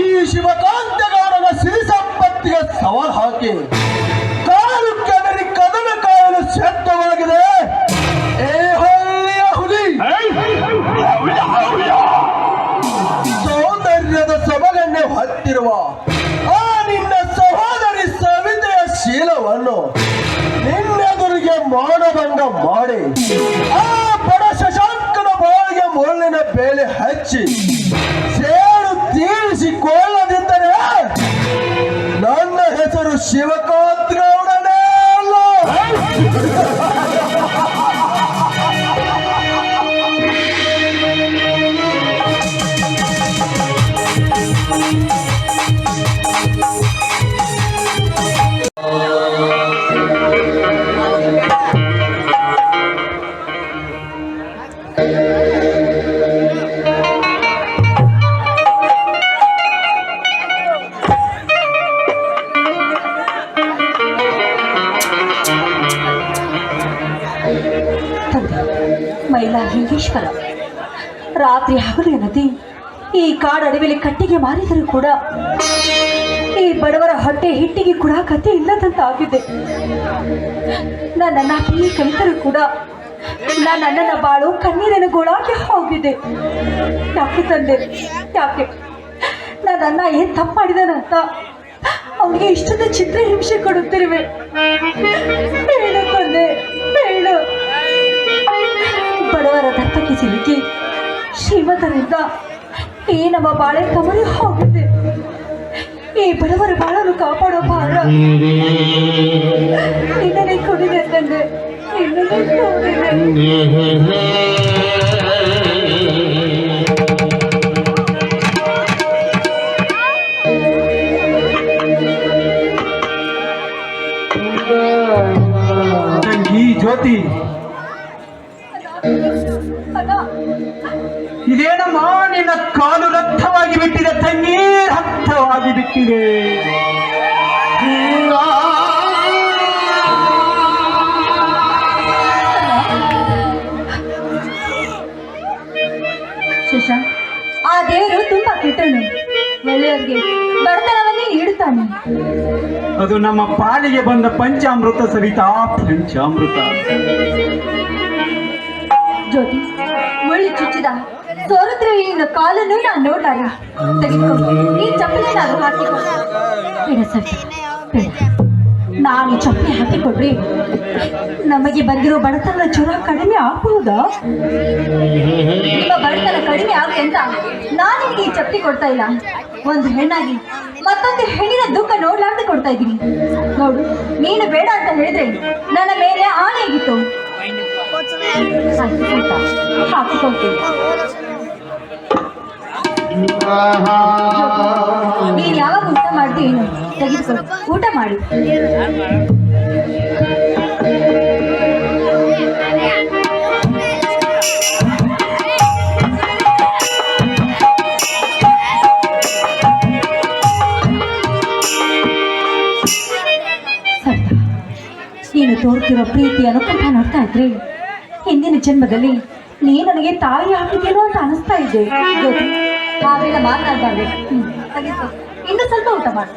ಈ ಶಿವಕಾಂತಗಾರನ ಸಿರಿ ಸಂಪತ್ತಿಗೆ ಸವಾಲ್ ಹಾಕಿ. ಬೇಲೆ ಹಚ್ಚಿ ಸೇಡು ತೀರಿಸಿಕೊಳ್ಳದಿದ್ದರೆ ನನ್ನ ಹೆಸರು ಶಿವಕಾಂತ್ ಗೌಡನೇ ಅಲ್ಲ. ತಂದೆ ಮೈಲಾಲಿಂಗೇಶ್ವರ ರಾತ್ರಿ ಹಗಲು ಎನ್ನದೆ ಈ ಕಾಡಡವಿಲಿ ಕಟ್ಟಿಗೆ ಮಾರಿದರೂ ಕೂಡ ಈ ಬಡವರ ಹೊಟ್ಟೆ ಹಿಟ್ಟಿಗೆ ಕೂಡ ಕತೆ ಇಲ್ಲದಂತಾಗಿದೆ. ನನ್ನ ಪಿಲಿ ಕಲಿತರೂ ಕೂಡ ನನ್ನ ಬಾಳು ಕಣ್ಣೀರನ್ನು ಗೋಳಾಗಿ ಹೋಗಿದೆ. ಯಾಕೆ ತಂದೆ? ಯಾಕೆ? ನನ್ನ ಅಣ್ಣ ಏನ್ ತಪ್ಪು ಮಾಡಿದನಂತ? ಅವನಿಗೆ ಇಷ್ಟೊಂದು ಚಿತ್ರ ಹಿಂಸೆ ಕೊಡುತ್ತಿರುವೆ. ದತ್ತಕ್ಕೆ ಸಿಲುಕಿ ಶ್ರೀಮಂತರಿಂದ ಈ ನಮ್ಮ ಬಾಳೆ ಕಮರಿ ಹೋಗುತ್ತೆ ಈ ಬಡವರ ಬಾಳನ್ನು ಕಾಪಾಡೋ ಭಾರ. ನಿನ್ನನೆ ಕೊಡಿದೆ ತಂದೆ ನಿನ್ನನೆ ಕೊಡಿದೆ ತಂಗಿ ಜ್ಯೋತಿ. ಅಣ್ಣ ಇದೇನಮ್ಮ ನಿನ್ನ ಕಾಲು ರಕ್ತವಾಗಿ ಬಿಟ್ಟಿದೆ ತಂಗಿ ರಕ್ತವಾಗಿ ಬಿಟ್ಟಿದೆ. ಶಶಾಂಕ್ ಆ ದೇವರು ತುಂಬಾ ಕೆಟ್ಟನು ಒಳ್ಳೆಯವರಿಗೆ ಬಡತನವನ್ನೇ ನೀಡುತ್ತಾನೆ. ಅದು ನಮ್ಮ ಪಾಲಿಗೆ ಬಂದ ಪಂಚಾಮೃತ ಸವಿತಾ ಪಂಚಾಮೃತ. ಜ್ಯೋತಿ ಮುಳ್ಳಿ ಚುಚ್ಚಿದ ತೋರಿದ್ರೆ ನಿನ್ನ ಕಾಲನ್ನು ನಾನು ನೋಡಲ್ಲ ಈ ಚಪ್ಪಲಿ ಹಾಕಿಕೊ. ಬೇಡ ಸರ್. ನಾನು ಈ ಚಪ್ಪಲಿ ಹಾಕಿಕೊಡ್ರಿ. ನಮಗೆ ಬಂದಿರೋ ಬಡತನ ಜ್ವರ ಕಡಿಮೆ ಆಗಬಹುದಾ? ನಿಮ್ಮ ಬಡತನ ಕಡಿಮೆ ಆಗಲಿ ಅಂತ ನಾನು ಈ ಚಪ್ಪಲಿ ಕೊಡ್ತಾ ಇಲ್ಲ. ಒಂದು ಹೆಣ್ಣಾಗಿ ಮತ್ತೊಂದು ಹೆಣ್ಣಿನ ದುಃಖ ನೋಡ್ಲಾರ್ದೆ ಕೊಡ್ತಾ ಇದ್ದೀನಿ. ನೋಡು, ನೀನು ಬೇಡ ಅಂತ ಹೇಳಿದ್ರೆ ನನ್ನ ಮೇಲೆ ಆಣೆ ಆಗಿತ್ತು ಹಾಕಿಕೊಳ್ತೀನಿ ನೀವು ಯಾವಾಗ ಊಟ ಮಾಡ್ತಿ ಏನು ಊಟ ಮಾಡಿ ನೀನು ತೋರ್ತಿರೋ ಪ್ರೀತಿ ಅನುಕಂಪ ನೋಡ್ತಾ ಇದ್ರೆ? ಹಿಂದಿನ ಜನ್ಮದಲ್ಲಿ ನೀ ನನಗೆ ತಾಯಿ ಆಗಿದ್ದೇನೋ ಅಂತ ಅನಿಸ್ತಾ ಇದೆ. ಹಾಗೆಲ್ಲ ಮಾತನಾಡಬಾರ್ದು. ಇನ್ನು ಸ್ವಲ್ಪ ಊಟ ಮಾಡು.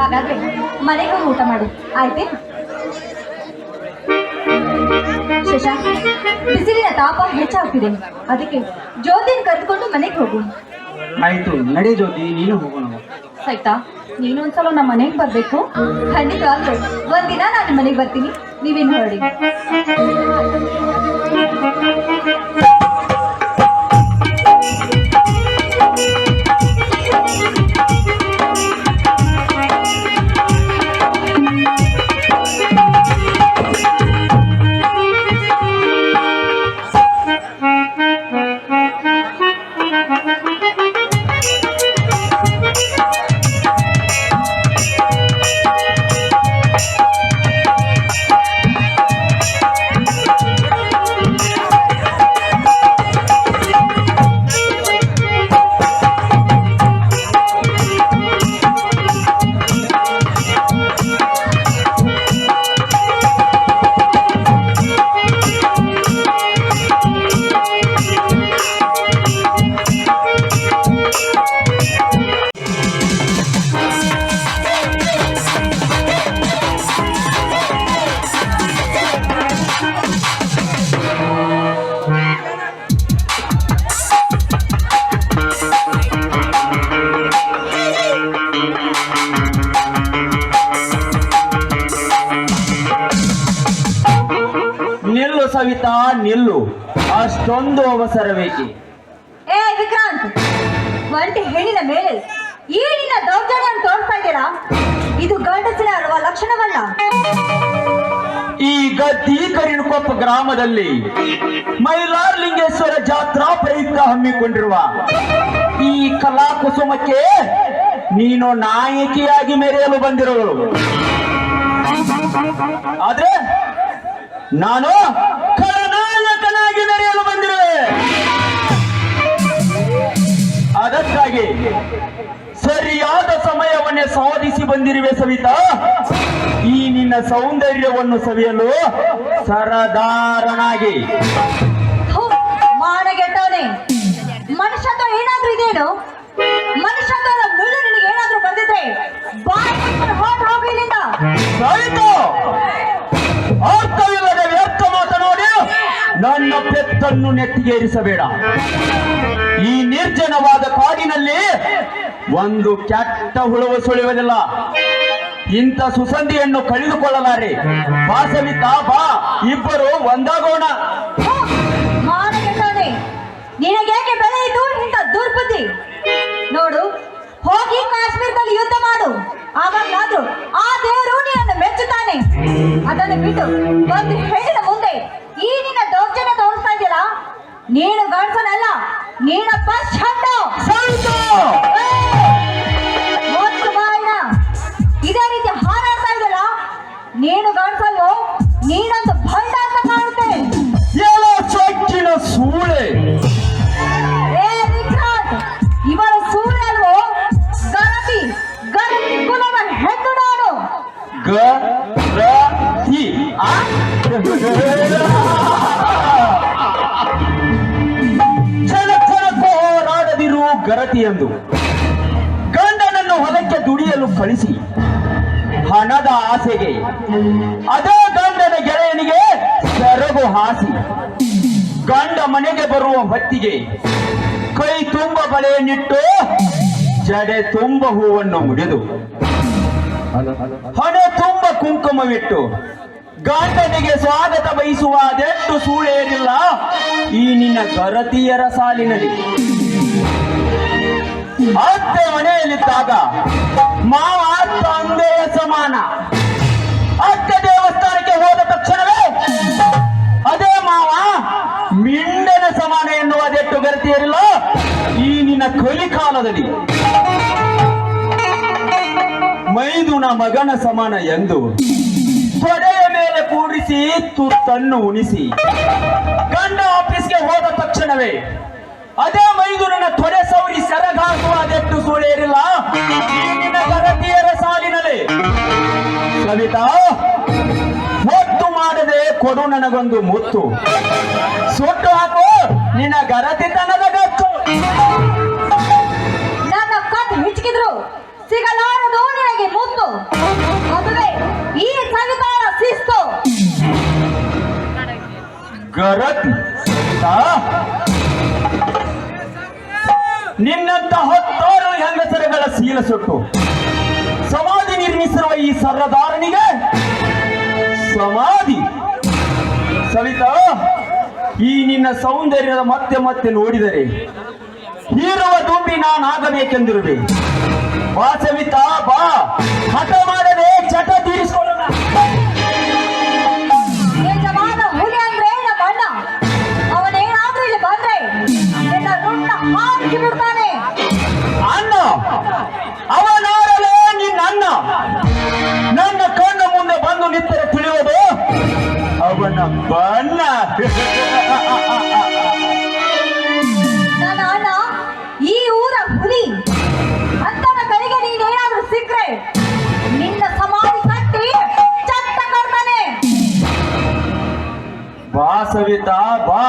ಹಾಗಾದ್ರೆ ಮನೆಗೆ ಹೋಗಿ ಊಟ ಮಾಡು. ಆಯ್ತೇ? ಶಶಾಂಕ್ ಬಿಸಿಲಿನ ತಾಪ ಹೆಚ್ಚಾಗ್ತಿದೆ. ಅದಕ್ಕೆ ಜ್ಯೋತಿನ ಕರೆದುಕೊಂಡು ಮನೆಗೆ ಹೋಗು. ಆಯ್ತು ನಡೆ ಜ್ಯೋತಿ ನೀನು ಹೋಗೋಣ ಆಯ್ತಾ ನೀನು ಒಂದ್ಸಲ ನಮ್ಮ ಮನೆಗೆ ಬರ್ಬೇಕು. ಖಂಡಿತ ಒಂದಿನ ನಾನು ಮನೆಗೆ ಬರ್ತೀನಿ. ನೀವೇನು ಹೊರಡಿ ನಿಲ್ಲು. ಅಷ್ಟೊಂದು ಅವಸರವೇಕೆ ಏ ವಿಕ್ರಾಂತ್! ಒಂಟಿ ಹೆಣ್ಣಿನ ಮೇಲೆ ಈ ನಿನ್ನ ದೌರ್ಜನ್ಯ ತೋರ್ತಾ ಇದ್ದೀರಾ? ಇದು ಗಂಡಸಿನ ಅಲ್ವಾ ಲಕ್ಷಣವಲ್ಲ? ಈ ಗದ್ದಿ ಗ್ರಾಮದಲ್ಲಿ ಗ್ರಾಮದಲ್ಲಿ ಮೈಲಾರಲಿಂಗೇಶ್ವರ ಜಾತ್ರಾ ಪ್ರಯುಕ್ತ ಹಮ್ಮಿಕೊಂಡಿರುವ ಈ ಕಲಾ ಕುಸುಮಕ್ಕೆ ನೀನು ನಾಯಕಿಯಾಗಿ ಮೆರೆಯಲು ಬಂದಿರುವಳು ಆದ್ರೆ ನಾನು ಬಂದಿರುವೆ. ಅದಕ್ಕಾಗಿ ಸರಿಯಾದ ಸಮಯವನ್ನೇ ಸಾಧಿಸಿ ಬಂದಿರುವೆ ಸವಿತಾ. ಈ ನಿನ್ನ ಸೌಂದರ್ಯವನ್ನು ಸವಿಯಲು ಸರದಾರನಾಗಿ. ಪೆತ್ತನ್ನು ನೆತ್ತಿಗೇರಿಸಬೇಡ ಈ ನಿರ್ಜನವಾದ ಕಾಡಿನಲ್ಲಿ ಒಂದು ಕೆಟ್ಟ ಹುಳವು ಸುಳಿಯುವುದಿಲ್ಲ. ಇಂಥ ಸುಸಂಧಿಯನ್ನು ಕಳೆದುಕೊಳ್ಳಲಾರೆ. ಬಾ ಸವಿತಾ ಬಾ ಇಬ್ಬರು ಒಂದಾಗೋಣ. ನೀನು ಗಂಡಸನಲ್ಲ ನೀನಪ್ಪ ಷಂಡ ಎಂದು ಗಂಡನನ್ನು ಹೊಲಕ್ಕೆ ದುಡಿಯಲು ಕಳಿಸಿ ಹಣದ ಆಸೆಗೆ ಅದೇ ಗಂಡನ ಗೆಳೆಯನಿಗೆ ಸೆರಗು ಹಾಸಿ ಗಂಡ ಮನೆಗೆ ಬರುವ ಹೊತ್ತಿಗೆ ಕೈ ತುಂಬ ಬಳೆಯನ್ನಿಟ್ಟು ಜಡೆ ತುಂಬ ಹೂವನ್ನು ಮುಡಿದು ಹಣ ತುಂಬ ಕುಂಕುಮವಿಟ್ಟು ಗಂಡನಿಗೆ ಸ್ವಾಗತ ಬಯಸುವ ಅದೆಷ್ಟು ಸೂಳೇರಿಲ್ಲ ಈ ನಿನ್ನ ಗರತಿಯರ ಸಾಲಿನಲ್ಲಿ. ಅತ್ತೆ ಮನೆಯಲ್ಲಿದ್ದಾಗ ಮಾವ ತಂದೆಯ ಸಮಾನ. ಅತ್ತೆ ದೇವಸ್ಥಾನಕ್ಕೆ ಹೋದ ತಕ್ಷಣವೇ ಅದೇ ಮಾವ ಮಿಂಡನ ಸಮಾನ ಎನ್ನುವ ಅದೆಷ್ಟು ಗರತಿಯರಿಲ್ಲ, ಈ ನಿನ್ನ ಕಲಿಕಾಲದಲ್ಲಿ ಮೈದುನ ಮಗನ ಸಮಾನ ಎಂದು ತೊಡೆಯ ಮೇಲೆ ಕೂಡಿಸಿ ತುತ್ತನ್ನು ಉಣಿಸಿ ಗಂಡ ಆಫೀಸ್ಗೆ ಹೋದ ತಕ್ಷಣವೇ ಅದೇ ಮೈದುನನ ತೊರೆ ಸೌರಿ ಸೆರಗಾಸುವ ಅದೆಟ್ಟು ಸುಳೇರಿಲ್ಲ ಗರತಿಯರ ಸಾಲಿನಲ್ಲಿ. ಸವಿತಾ ಒತ್ತು ಮಾಡದೆ ಕೊಡು ನನಗೊಂದು ಮುತ್ತು. ಸುಟ್ಟು ಹಾಕು ನಿನ್ನ ಗರತಿತನದ ಗತ್ತು. ನನ್ನ ಕಣ್ಣು ಹಿಚ್ಕಿದ್ರು ಸಿಗಲಾರದು ನಿನಗೆ ಮುತ್ತು. ಅದುವೇ ಈ ಕವಿತಾರ ಶಿಸ್ತು. ಗರತಿ ಸವಿತಾ ನಿನ್ನಂತ ಹತ್ತಾರು ಹೆಂಗಸರುಗಳ ಸೀಲ ಸುಟ್ಟು. ಸಮಾಧಿ ನಿರ್ಮಿಸಿರುವ ಈ ಸರ್ರದಾರನಿಗೆ ಸಮಾಧಿ. ಸವಿತಾ, ಈ ನಿನ್ನ ಸೌಂದರ್ಯದ ಮತ್ತೆ ಮತ್ತೆ ನೋಡಿದರೆ ಹೀರುವ ದುಂಬಿ ನಾನಾಗಬೇಕೆಂದಿರುವೆ. ಬಾ ಸವಿತಾ, ಬಾ. ಹಠ ಮಾಡದೆ ಚಟ ತೀರಿಸಿಕೊಳ್ಳೋಣ ಬಣ್ಣ. ನನ್ನ ಅಣ್ಣ ಈ ಊರ ಹುಲಿ. ಅಂತನ ಕೈಗೆ ನೀನೇನಾದ್ರೂ ಸಿಕ್ಕ್ರೆ ನಿನ್ನ ಸಮಾಧಿ ಕಟ್ಟಿ ಚಟ್ಟ ಕೊಡ್ತಾನೆ ಬಾ ಸವಿತಾ ಬಾ.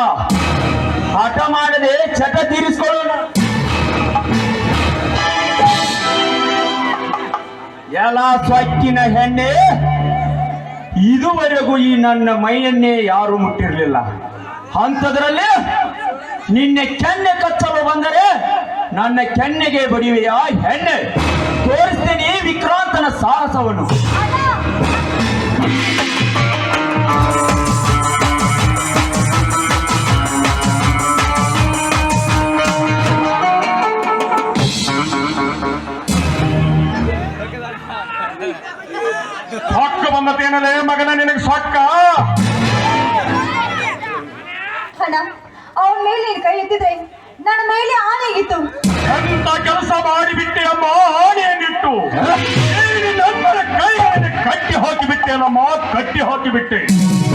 ಹಠ ಮಾಡದೆ ಚಟ ತೀರಿಸ್ಕೊಳ್ಳೋಣ. ಎಲ್ಲ ಸ್ವಚ್ಚಿನ ಹೆಣ್ಣೆ ಇದುವರೆಗೂ ಈ ನನ್ನ ಮೈಯನ್ನೇ ಯಾರು ಮುಟ್ಟಿರಲಿಲ್ಲ. ಅಂಥದ್ರಲ್ಲಿ ನಿನ್ನೆ ಕೆನ್ನೆ ಕಚ್ಚಲು ಬಂದರೆ ನನ್ನ ಕೆನ್ನೆಗೆ ಬಡಿವೆಯಾ ಹೆಣ್ಣೆ? ತೋರಿಸ್ತೀನಿ ಸಾಹಸವನ್ನು. ಸೊಕ್ಕ ಮಗನ ನಿನಗೆ ಸೊಕ್ಕ? ಅಣ್ಣ ಅವನ ಮೇಲೆ ನೀನು ಕೈ ಎತ್ತಿದ್ರೆ ನನ್ನ ಮೇಲೆ ಆನೆಗಿತ್ತು ಅಂತ ಕೆಲಸ ಮಾಡಿಬಿಟ್ಟೆ ಅಮ್ಮ ಆನೆಯನ್ನಿಟ್ಟು? ನೀನು ಕೈ ಕಟ್ಟಿ ಕಟ್ಟಿ ಅಲ್ಲಮ್ಮ ಕಟ್ಟಿ ಹಾಕಿಬಿಟ್ಟೆ.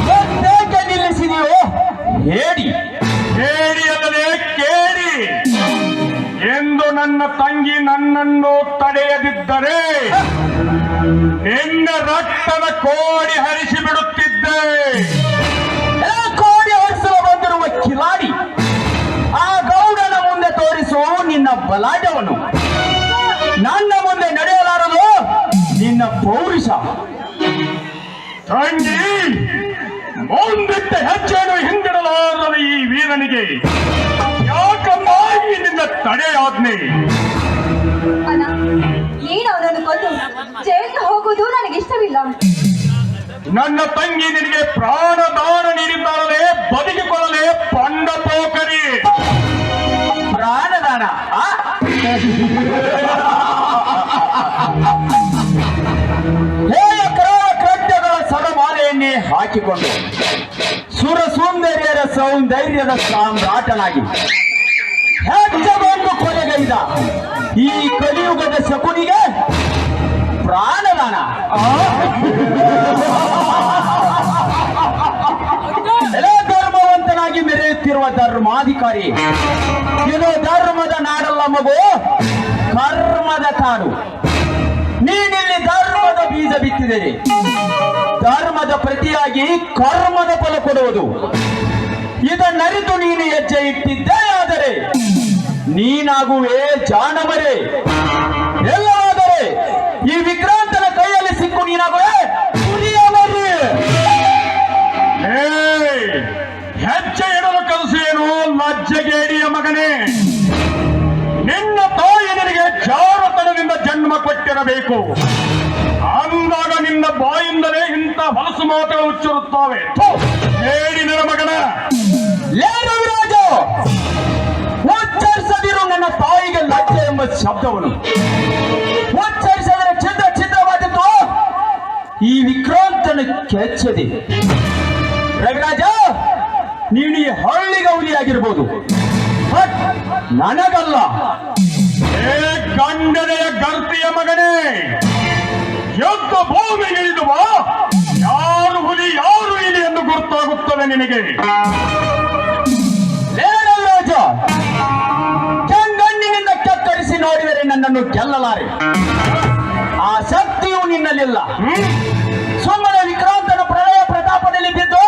ಮತ್ತೇಕೆ ನಿಲ್ಲಿಸಿದೆಯೋ? ಹೇಳಿ. ಕೇಳಿ ಅಲ್ಲದೆ ಕೇಳಿ. ಎಂದು ನನ್ನ ತಂಗಿ ನನ್ನನ್ನು ತಡೆಯದಿದ್ದರೆ ನಿನ್ನ ರಕ್ತದ ಕೋಡಿ ಹರಿಸಿ ಬಿಡುತ್ತಿದ್ದೆ ಏ ಕೋಡಿ ಹರಿಸಲು ಬಂದಿರುವ ಕಿಲಾಡಿ ಆ ಗೌಡನ ಮುಂದೆ ತೋರಿಸುವ ನಿನ್ನ ಬಲಾಟವನ್ನು ನನ್ನ ಮುಂದೆ ನಡೆಯಲಾರದು ನಿನ್ನ ಪೌರುಷ. ತಂಗಿ ಮುಂದಿಟ್ಟ ಹೆಚ್ಚೇನು ಹಿಂದಿಡಲಾರದ ಈ ವೀರನಿಗೆ. ಯಾಕಮ್ಮ ನಿನ್ನ ತಡೆಯಾಜ್ಞೆ? ನೀನು ಅವನನ್ನು ಕೊಂದು ಜೈಲಿಗೆ ಹೋಗುವುದು ನನಗೆ ಇಷ್ಟವಿಲ್ಲ. ನನ್ನ ತಂಗಿ ನಿನಗೆ ಪ್ರಾಣದಾನ ನೀಡಿದ್ದಾಳಲೇ ಬದುಕಿಕೊಳ್ಳಲೇ ಪಂಡ ಪೋಕರಿ. ಪ್ರಾಣದಾನ ಕೃತ್ಯಗಳ ಸರಮಾಲೆಯನ್ನೇ ಹಾಕಿಕೊಂಡು ಸುರ ಸೌಂದರ್ಯದ ಸೌಂದರ್ಯದ ಸಾಮ್ರಾಟನಾಗಿ ಹೆಜ್ಜೆಗೊಂದು ಕೊಲೆಗೈದ ಈ ಕಲಿಯುಗದ ಶಕುನಿಗೆ ಪ್ರಾಣದಾನ. ಧರ್ಮವಂತನಾಗಿ ಮೆರೆಯುತ್ತಿರುವ ಧರ್ಮಾಧಿಕಾರಿ. ಇದು ಧರ್ಮದ ನಾಡಲ್ಲ ಮಗು. ಕರ್ಮದ ಕಾಡು. ನೀನಿಲ್ಲಿ ಧರ್ಮದ ಬೀಜ ಬಿತ್ತಿದೆ ಧರ್ಮದ ಪ್ರತಿಯಾಗಿ ಕರ್ಮದ ಫಲ ಕೊಡುವುದು. ಇದನ್ನರಿತು ನೀನು ಹೆಜ್ಜೆ ಇಟ್ಟಿದ್ದೇ ಆದರೆ ನೀನಾಗುವೆ ಜಾಣಮರೆ. ಎಲ್ಲವಾದರೆ ಈ ವಿಕ್ರಾಂತನ ಕೈಯಲ್ಲಿ ಸಿಕ್ಕು ನೀನಾಗುವೆ ಕುರಿಯವರೇ! ಹೆಜ್ಜೆ ಇಡಲು ಕಲಸೇನು ಲಜ್ಜೆಗೇಡಿಯ ಮಗನೇ. ನಿನ್ನ ತಾಯಿ ನಿನಗೆ ಜಾರತನದಿಂದ ಜನ್ಮ ಕೊಟ್ಟಿರಬೇಕು. ಅಂದಾಗ ನಿನ್ನ ಬಾಯಿಂದಲೇ ಇಂಥ ಹೊಲಸು ಮಾತುಗಳು ಉಚ್ಚರುತ್ತವೆ. ಹೇಳಿ ನನ್ನ ಮಗನ. ಯಾರು ಉಚ್ಚರಿಸದಿರು ತಾಯಿಗೆ ಲಜ್ಜೆ ಎಂಬ ಶಬ್ದವನ್ನು ಉಚ್ಚರಿಸಿದರೆ ಚಿತ್ರ ಚಿತ್ರವಾದಿತ್ತು ಈ ವಿಕ್ರಾಂತನ ಕೆಚ್ಚದೆ. ರವಿರಾಜ ನೀನು ಈ ಹಳ್ಳಿಗೆ ಹುಲಿಯಾಗಿರ್ಬೋದು. ಬಟ್ ನನಗಲ್ಲ. ಗಂಡನೆಯ ಗರ್ತಿಯ ಮಗನೇ ಯುದ್ಧ ಭೂಮಿ ಇಳಿದುವ, ಯಾರು ಹುಲಿ ಯಾರು ಇಲಿ ಎಂದು ಗೊತ್ತಾಗುತ್ತದೆ ನಿನಗೆ. ನನ್ನನ್ನು ಗೆಲ್ಲಲಾರೆ. ಆ ಶಕ್ತಿಯು ನಿನ್ನಲ್ಲಿಲ್ಲ. ಸುಮ್ಮನೆ ವಿಕ್ರಾಂತನ ಪ್ರಳಯ ಪ್ರತಾಪದಲ್ಲಿ ಬಿದ್ದು.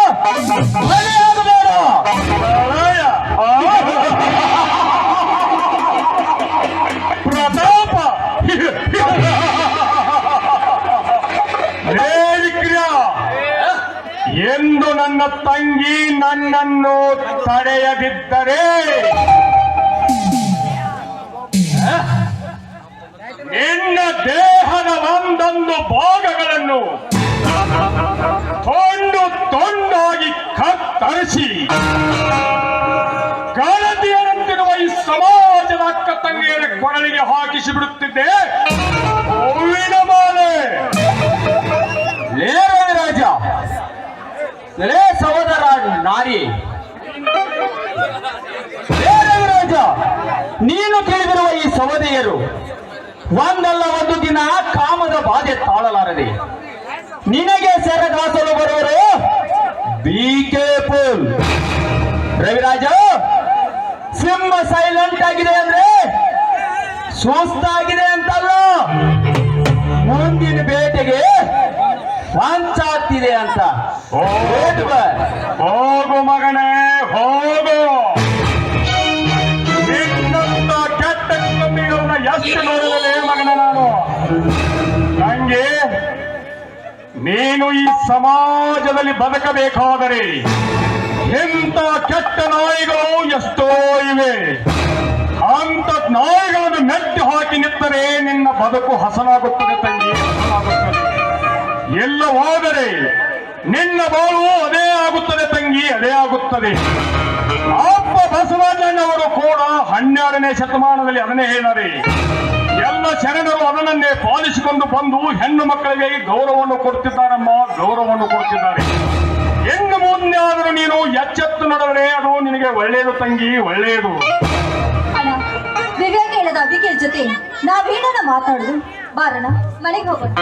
ಪ್ರತಾಪ. ಎಂದು ನನ್ನ ತಂಗಿ ನನ್ನನ್ನು ತಡೆಯದಿದ್ದರೆ. ನಿನ್ನ ದೇಹದ ಒಂದೊಂದು ಭಾಗಗಳನ್ನು ತೊಂಡು ತೊಂಡಾಗಿ ಕತ್ತರಿಸಿ. ಗಣತಿಯರಂತಿರುವ ಈ ಸಮಾಜದ ಅಕ್ಕ ತಂಗಿಯರ ಕೊರಳಿಗೆ ಹಾಕಿಸಿ ಬಿಡುತ್ತಿದ್ದೆ ಹೂವಿನ ಮಾಲೆ. ರಾಜ ಲೇ ಸಹೋದರ ನಾರಿ. ರಾಜ ನೀನು ತಿಳಿದಿರುವ ಈ ಸಹೋದರಿಯರು ಒಂದಲ್ಲ ಒಂದು ದಿನ ಕಾಮದ ಬಾಧೆ ತಾಳಲಾರದೆ. ನಿನಗೆ ಸೆರೆಗಾಸಲು ಬರುವರು be careful Raviraja Simha silent ಆಗಿದೆ ಅಂದ್ರೆ ಸುಸ್ತಾಗಿದೆ ಅಂತಲ್ಲ. ಮುಂದಿನ ಬೇಟೆಗೆ ಪಂಚಾತ್ತಿದೆ ಅಂತ. ನೀನು ಈ ಸಮಾಜದಲ್ಲಿ ಬದುಕಬೇಕಾದರೆ ಎಂತ ಕೆಟ್ಟ ನಾಯಿಗಳು ಎಷ್ಟೋ ಇವೆ. ಅಂತ ನಾಯಿಗಳನ್ನು ನೆಟ್ಟು ಹಾಕಿ ನಿಂತರೆ ನಿನ್ನ ಬದುಕು ಹಸನಾಗುತ್ತದೆ ತಂಗಿ ಹೋದರೆ ನಿನ್ನ ಬಾಳು ಅದೇ ಆಗುತ್ತದೆ ತಂಗಿ, ಅದೇ ಆಗುತ್ತದೆ. ಅಪ್ಪ ಬಸವಣ್ಣನವರು ಕೂಡ ಹನ್ನೆರಡನೇ ಶತಮಾನದಲ್ಲಿ ಅದನ್ನೇ ಹೇಳಿದ್ದಾರೆ. ಎಲ್ಲ ಶರಣರು ಅದನ್ನೇ ಪಾಲಿಸಿಕೊಂಡು ಬಂದು ಹೆಣ್ಣು ಮಕ್ಕಳಿಗೆ ಗೌರವವನ್ನು ಕೊಡ್ತಿದ್ದಾರಮ್ಮ ಗೌರವವನ್ನು ಕೊಡ್ತಿದ್ದಾರೆ. ಹೆಣ್ಣು ಮುಂದೆ ಆದರೂ ನೀನು ಎಚ್ಚೆತ್ತು ನಡೆದರೆ ಅದು ನಿನಗೆ ಒಳ್ಳೆಯದು ತಂಗಿ, ಒಳ್ಳೆಯದು. ವಿವೇಕ ಹೇಳದ ಅಬಿಕೆ ಜೊತೆ ನಾವೇನ ಮಾತಾಡುದು. ಬಾರಣ ಮನೆಗೆ ಹೋಗೋಣ.